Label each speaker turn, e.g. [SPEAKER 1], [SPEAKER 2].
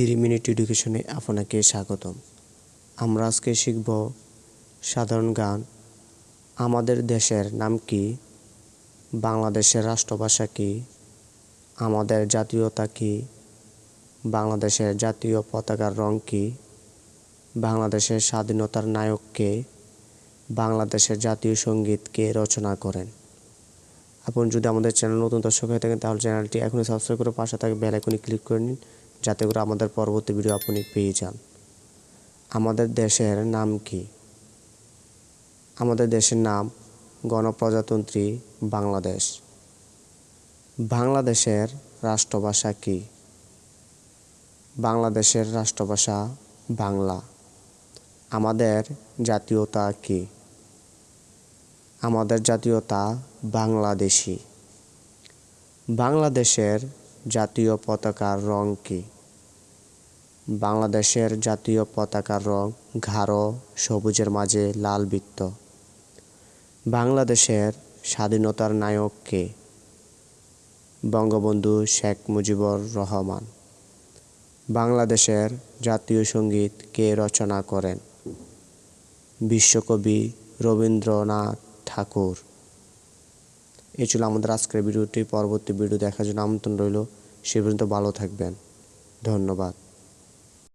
[SPEAKER 1] Three minute এডুকেশনে আপনাকে স্বাগতম। আমরা আজকে শিখব সাধারণ গান আমাদের দেশের নাম কি? বাংলাদেশের রাষ্ট্রভাষা কি? আমাদের জাতীয়তা কি? বাংলাদেশের জাতীয় পতাকার রং কি? বাংলাদেশের স্বাধীনতার নায়ক কে? বাংলাদেশের জাতীয় সংগীত কে রচনা করেন? আপনি যদি আমাদের চ্যানেল নতুন দর্শক হয়ে থাকেন, তাহলে চ্যানেলটি এখনই সাবস্ক্রাইব করে পাশে থাকে বেল ক্লিক করে নিন। যাতে করে আমাদের পরবর্তী ভিডিও আপনি পেয়ে যান। আমাদের দেশের নাম কি? আমাদের দেশের নাম গণপ্রজাতন্ত্রী বাংলাদেশ। বাংলাদেশের রাষ্ট্রভাষা কি? বাংলাদেশের রাষ্ট্রভাষা বাংলা। আমাদের জাতীয়তা কি? আমাদের জাতীয়তা বাংলাদেশি। বাংলাদেশের জাতীয় পতাকার রং কি? বাংলাদেশের জাতীয় পতাকার রং গাঢ়, সবুজের মাঝে লাল বৃত্ত। বাংলাদেশের স্বাধীনতার নায়ক কে? বঙ্গবন্ধু শেখ মুজিবুর রহমান। বাংলাদেশের জাতীয় সংগীত কে রচনা করেন? বিশ্বকবি রবীন্দ্রনাথ ঠাকুর। এই ছিল আমাদের আজকের ভিডিওটি। পরবর্তী ভিডিও দেখার জন্য আমন্ত্রণ রইল। সে পর্যন্ত ভালো থাকবেন। ধন্যবাদ।